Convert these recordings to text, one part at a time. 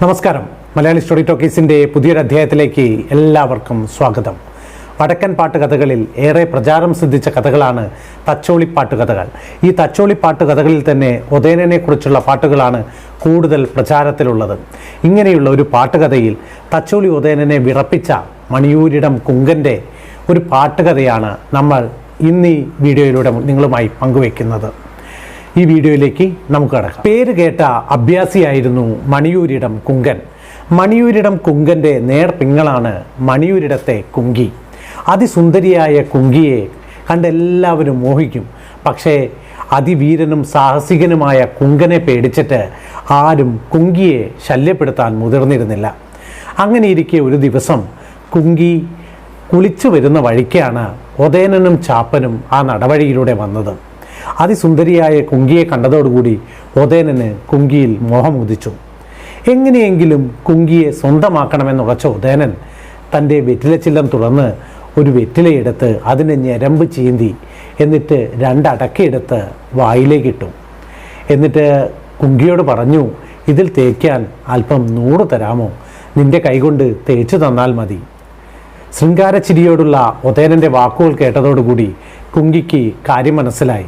നമസ്കാരം. മലയാളി സ്റ്റോറി ടോക്കീസിന്റെ പുതിയൊരു അധ്യായത്തിലേക്ക് എല്ലാവർക്കും സ്വാഗതം. വടക്കൻ പാട്ട് കഥകളിൽ ഏറെ പ്രചാരം സിദ്ധിച്ച കഥകളാണ് തച്ചോളിപ്പാട്ട് കഥകൾ ഈ തച്ചോളിപ്പാട്ട് കഥകളിൽ തന്നെ ഉദയനെക്കുറിച്ചുള്ള കുറിച്ചുള്ള പാട്ടുകളാണ് കൂടുതൽ പ്രചാരത്തിലുള്ളത്. ഇങ്ങനെയുള്ള ഒരു പാട്ടുകഥയിൽ തച്ചോളി ഒതേനനെ വിറപ്പിച്ച മണിയൂരിടം കുങ്കന്റെ ഒരു പാട്ടുകഥയാണ് നമ്മൾ ഇന്ന് വീഡിയോയിലൂടെ നിങ്ങളുമായി പങ്കുവെക്കുന്നത്. ഈ വീഡിയോയിലേക്ക് നമുക്ക് കടക്കാം. പേര് കേട്ട അഭ്യാസിയായിരുന്നു മണിയൂരിടം കുങ്കൻ. മണിയൂരിടം കുങ്കന്റെ നേർ പിങ്ങളാണ് മണിയൂരിടത്തെ കുങ്കി. അതിസുന്ദരിയായ കുങ്കിയെ കണ്ടെല്ലാവരും മോഹിക്കും. പക്ഷേ അതിവീരനും സാഹസികനുമായ കുങ്കനെ പേടിച്ചിട്ട് ആരും കുങ്കിയെ ശല്യപ്പെടുത്താൻ മുതിർന്നിരുന്നില്ല. അങ്ങനെ ഇരിക്കെ ഒരു ദിവസം കുങ്കി കുളിച്ചു വരുന്ന വഴിക്കാണ് ഒതേനനും ചാപ്പനും ആ നടവഴിയിലൂടെ വന്നത്. അതിസുന്ദരിയായ കുങ്കിയെ കണ്ടതോടുകൂടി ഉദയനന് കുങ്കിയിൽ മോഹം ഉദിച്ചു. എങ്ങനെയെങ്കിലും കുങ്കിയെ സ്വന്തമാക്കണമെന്നുറച്ച ഉദയനൻ തന്റെ വെറ്റിലച്ചില്ലം തുറന്ന് ഒരു വെറ്റിലയെടുത്ത് അതിനെ ഞരമ്പ് ചീന്തി എന്നിട്ട് രണ്ടടക്കയെടുത്ത് വായിലേക്കിട്ടു എന്നിട്ട് കുങ്കിയോട് പറഞ്ഞു ഇതിൽ തേക്കാൻ അല്പം നൂറ് തരാമോ? നിന്റെ കൈകൊണ്ട് തേച്ചു തന്നാൽ മതി. ശൃംഗാരച്ചിരിയോടുള്ള ഉദയനന്റെ വാക്കുകൾ കേട്ടതോടുകൂടി കുങ്കിക്ക് കാര്യം മനസ്സിലായി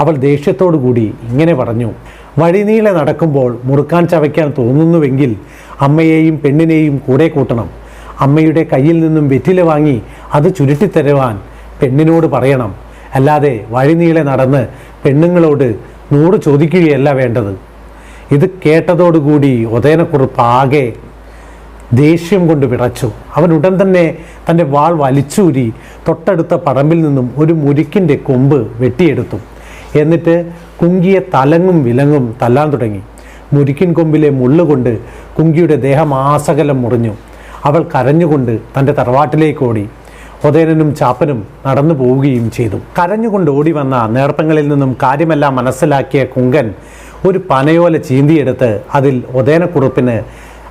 അവൾ ദേഷ്യത്തോടുകൂടി ഇങ്ങനെ പറഞ്ഞു വഴിനീളെ നടക്കുമ്പോൾ മുറുക്കാൻ ചവയ്ക്കാൻ തോന്നുന്നുവെങ്കിൽ അമ്മയെയും പെണ്ണിനെയും കൂടെ കൂട്ടണം. അമ്മയുടെ കയ്യിൽ നിന്നും വെറ്റില വാങ്ങി അത് ചുരുട്ടിത്തരുവാൻ പെണ്ണിനോട് പറയണം. അല്ലാതെ വഴിനീളെ നടന്ന് പെണ്ണുങ്ങളോട് നൂറ് ചോദിക്കുകയല്ല വേണ്ടത്. ഇത് കേട്ടതോടുകൂടി ഒതേനക്കുറിപ്പ് ആകെ ദേഷ്യം കൊണ്ട് വിറച്ചു. അവൻ ഉടൻ തന്നെ തന്റെ വാൾ വലിച്ചൂരി തൊട്ടടുത്ത പറമ്പിൽ നിന്നും ഒരു മുരിക്കിന്റെ കൊമ്പ് വെട്ടിയെടുത്തു. എന്നിട്ട് കുങ്കിയെ തലങ്ങും വിലങ്ങും തല്ലാൻ തുടങ്ങി. മുരിക്കിൻ കൊമ്പിലെ മുള്ളുകൊണ്ട് കുങ്കിയുടെ ദേഹം ആസകലം മുറിഞ്ഞു. അവൾ കരഞ്ഞുകൊണ്ട് തന്റെ തറവാട്ടിലേക്ക് ഓടി. ഒതേനനും ചാപ്പനും നടന്നു പോവുകയും ചെയ്തു. കരഞ്ഞുകൊണ്ട് ഓടി വന്ന നേർപ്പങ്ങളിൽ നിന്നും കാര്യമെല്ലാം മനസ്സിലാക്കിയ കുങ്കൻ ഒരു പനയോല ചീന്തിയെടുത്ത് അതിൽ ഒതേനക്കുറുപ്പിന്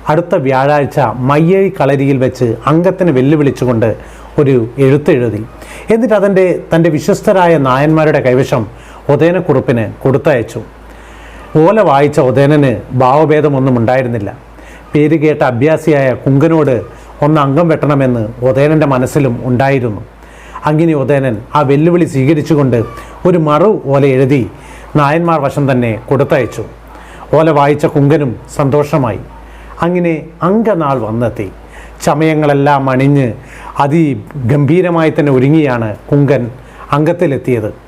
അടുത്ത വ്യാഴാഴ്ച മയ്യഴി കളരിയിൽ വെച്ച് അംഗത്തിന് വെല്ലുവിളിച്ചുകൊണ്ട് ഒരു എഴുത്തെഴുതി എന്നിട്ട് അതിന്റെ തന്റെ വിശ്വസ്തരായ നായന്മാരുടെ കൈവശം ഒതേനക്കുറുപ്പിന് കൊടുത്തയച്ചു. ഓല വായിച്ച ഉദയനന് ഭാവഭേദമൊന്നും ഉണ്ടായിരുന്നില്ല പേര് കേട്ട അഭ്യാസിയായ കുങ്കനോട് ഒന്ന് അംഗം വെട്ടണമെന്ന് ഉദയനന്റെ മനസ്സിലും ഉണ്ടായിരുന്നു. അങ്ങനെ ഉദയനൻ ആ വെല്ലുവിളി സ്വീകരിച്ചുകൊണ്ട് ഒരു മറു ഓല എഴുതി നായന്മാർ വശം തന്നെ കൊടുത്തയച്ചു. ഓല വായിച്ച കുങ്കനും സന്തോഷമായി. അങ്ങനെ അങ്കനാൾ വന്നെത്തി. ചമയങ്ങളെല്ലാം അണിഞ്ഞ് അതിഗംഭീരമായി തന്നെ ഒരുങ്ങിയാണ് കുങ്കൻ അംഗത്തിലെത്തിയത്.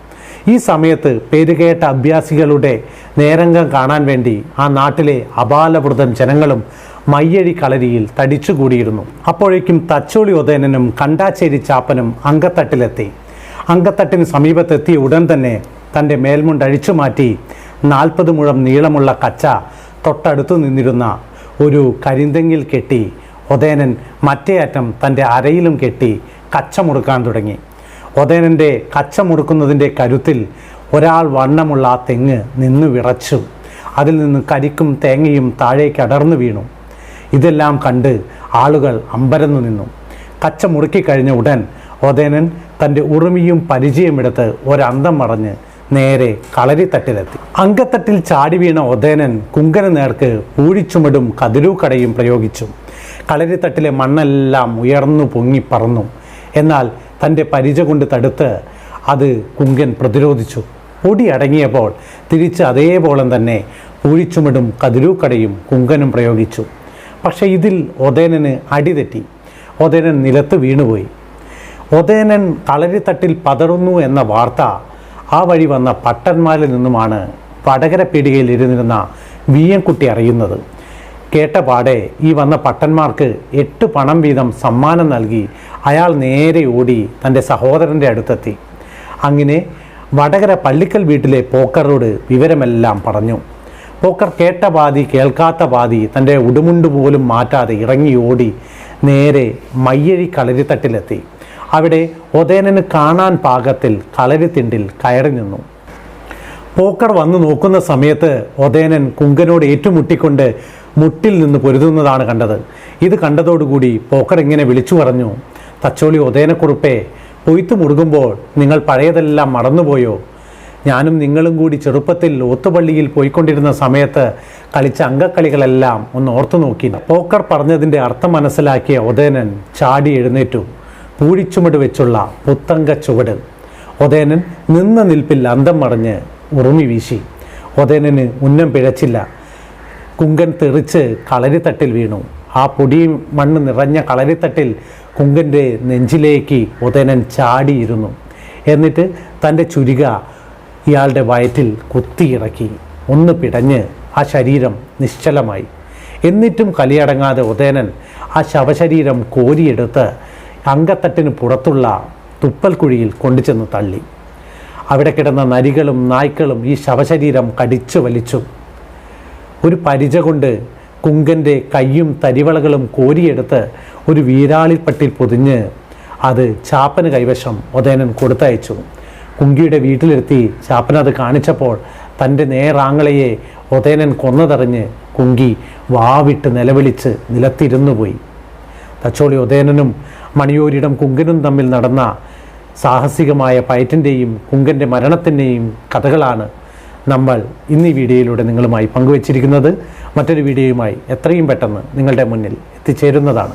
ഈ സമയത്ത് പേരുകേട്ട അഭ്യാസികളുടെ നേരംഗം കാണാൻ വേണ്ടി ആ നാട്ടിലെ അപാലവൃതം ജനങ്ങളും മയ്യഴി കളരിയിൽ തടിച്ചുകൂടിയിരുന്നു. അപ്പോഴേക്കും തച്ചോളി ഉദയനും കണ്ടാച്ചേരി ചാപ്പനും അങ്കത്തട്ടിലെത്തി. അങ്കത്തട്ടിന് സമീപത്തെത്തിയ ഉടൻ തന്നെ തന്റെ മേൽമുണ്ട് അഴിച്ചു മാറ്റി നാൽപ്പത് മുഴം നീളമുള്ള കച്ച തൊട്ടടുത്തു നിന്നിരുന്ന ഒരു കരിന്തെങ്ങിൽ കെട്ടി ഉദയനൻ മറ്റേ അറ്റം തന്റെ അരയിലും കെട്ടി കച്ച മുറുക്കാൻ തുടങ്ങി. ഒതേനന്റെ കച്ച മുറുക്കുന്നതിന്റെ കരുത്തിൽ ഒരാൾ വണ്ണമുള്ള ആ തെങ്ങ് നിന്ന് വിറച്ചു. അതിൽ നിന്ന് കരിക്കും തേങ്ങയും താഴേക്ക് അടർന്നു വീണു. ഇതെല്ലാം കണ്ട് ആളുകൾ അമ്പരന്നു നിന്നു. കച്ച മുറുക്കിക്കഴിഞ്ഞ ഉടൻ ഒതേനൻ തന്റെ ഉറുമിയും പരിചയമെടുത്ത് ഒരന്തം മറഞ്ഞ് നേരെ കളരിത്തട്ടിലെത്തി. അങ്കത്തട്ടിൽ ചാടി വീണ ഒതേനൻ കുങ്കന നേർക്ക് പൂഴിച്ചുമിടും കതിരൂക്കടയും പ്രയോഗിച്ചു. കളരിത്തട്ടിലെ മണ്ണെല്ലാം ഉയർന്നു പൊങ്ങി പറന്നു. എന്നാൽ തന്റെ പരിച കൊണ്ട് തടുത്ത് അത് കുങ്കൻ പ്രതിരോധിച്ചു. പൊടി അടങ്ങിയപ്പോൾ തിരിച്ച് അതേപോലെ തന്നെ പൂഴിച്ചുമിടും കതിരൂക്കടയും കുങ്കനും പ്രയോഗിച്ചു. പക്ഷേ ഇതിൽ ഒതേനന് അടിതെറ്റി ഒതേനൻ നിലത്ത് വീണുപോയി. ഒതേനൻ തളരിത്തട്ടിൽ പതറുന്നു എന്ന വാർത്ത ആ വഴി വന്ന പട്ടന്മാരിൽ നിന്നുമാണ് വടകര പീടികയിൽ ഇരുന്നിരുന്ന വീയൻകുട്ടി അറിയുന്നത്. കേട്ട പാടെ ഈ വന്ന പട്ടന്മാർക്ക് എട്ട് പണം വീതം സമ്മാനം നൽകി അയാൾ നേരെ ഓടി തന്റെ സഹോദരന്റെ അടുത്തെത്തി. അങ്ങനെ വടകര പള്ളിക്കൽ വീട്ടിലെ പോക്കറോട് വിവരമെല്ലാം പറഞ്ഞു. പോക്കർ കേട്ട പാതി കേൾക്കാത്ത പാതി തന്റെ ഉടുമുണ്ട് പോലും മാറ്റാതെ ഇറങ്ങി ഓടി നേരെ മയ്യഴി കളരിത്തട്ടിലെത്തി അവിടെ ഒതേനന് കാണാൻ പാകത്തിൽ കളരിത്തിണ്ടിൽ കയറി നിന്നു. പോക്കർ വന്നു നോക്കുന്ന സമയത്ത് ഒതേനൻ കുങ്കനോട് ഏറ്റുമുട്ടിക്കൊണ്ട് മുട്ടിൽ നിന്ന് പൊരുതുന്നതാണ് കണ്ടത്. ഇത് കണ്ടതോടുകൂടി പോക്കർ ഇങ്ങനെ വിളിച്ചു പറഞ്ഞു തച്ചോളി ഉദയനക്കുറിപ്പേ പൊയ്ത്തു മുറുകുമ്പോൾ നിങ്ങൾ പഴയതെല്ലാം മറന്നുപോയോ? ഞാനും നിങ്ങളും കൂടി ചെറുപ്പത്തിൽ ഓത്തുപള്ളിയിൽ പോയിക്കൊണ്ടിരുന്ന സമയത്ത് കളിച്ച അംഗക്കളികളെല്ലാം ഒന്ന് ഓർത്തു നോക്കി. പോക്കർ പറഞ്ഞതിന്റെ അർത്ഥം മനസ്സിലാക്കിയ ഉദയനൻ ചാടി എഴുന്നേറ്റു. പൂഴിച്ചുമട് വെച്ചുള്ള പുത്തങ്ക ചുവട്. ഉദയനൻ നിന്ന നിൽപ്പിൽ അന്തം മറിഞ്ഞ് ഉറുമി വീശി. ഉദയനന് ഉന്നം പിഴച്ചില്ല. കുങ്കൻ തെറിച്ച് കളരിത്തട്ടിൽ വീണു. ആ പൊടിയും മണ്ണ് നിറഞ്ഞ കളരിത്തട്ടിൽ കുങ്കന്റെ നെഞ്ചിലേക്ക് ഉദയനൻ ചാടിയിരുന്നു. എന്നിട്ട് തന്റെ ചുരിക ഇയാളുടെ വയറ്റിൽ കുത്തിയിറക്കി. ഒന്ന് പിടഞ്ഞ് ആ ശരീരം നിശ്ചലമായി. എന്നിട്ടും കലിയടങ്ങാതെ ഉദയനൻ ആ ശവശരീരം കോരിയെടുത്ത് അങ്കത്തട്ടിന് പുറത്തുള്ള തുപ്പൽ കുഴിയിൽ കൊണ്ടുചെന്ന് തള്ളി. അവിടെ കിടന്ന നരികളും നായ്ക്കളും ഈ ശവശരീരം കടിച്ചു വലിച്ചു. ഒരു പരിച കൊണ്ട് കുങ്കന്റെ കയ്യും തരിവളകളും കോരിയെടുത്ത് ഒരു വീരാളിപ്പട്ടിൽ പൊതിഞ്ഞ് അത് ചാപ്പന് കൈവശം ഉദയനൻ കൊടുത്തയച്ചു. കുങ്കിയുടെ വീട്ടിലെത്തി ചാപ്പൻ അത് കാണിച്ചപ്പോൾ തന്റെ നേറാങ്ങളയെ ഉദയനൻ കൊന്നതറിഞ്ഞ് കുങ്കി വാവിട്ട് നിലവിളിച്ച് നിലത്തിരുന്നു പോയി. തച്ചോളി ഉദയനനും മണിയോരിടം കുങ്കനും തമ്മിൽ നടന്ന സാഹസികമായ പയറ്റിന്റെയും കുങ്കന്റെ മരണത്തിന്റെയും കഥകളാണ് നമ്മൾ ഇന്ന് ഈ വീഡിയോയിലൂടെ നിങ്ങളുമായി പങ്കുവച്ചിരിക്കുന്നത് മറ്റൊരു വീഡിയോയുമായി എത്രയും പെട്ടെന്ന് നിങ്ങളുടെ മുന്നിൽ എത്തിച്ചേരുന്നതാണ്.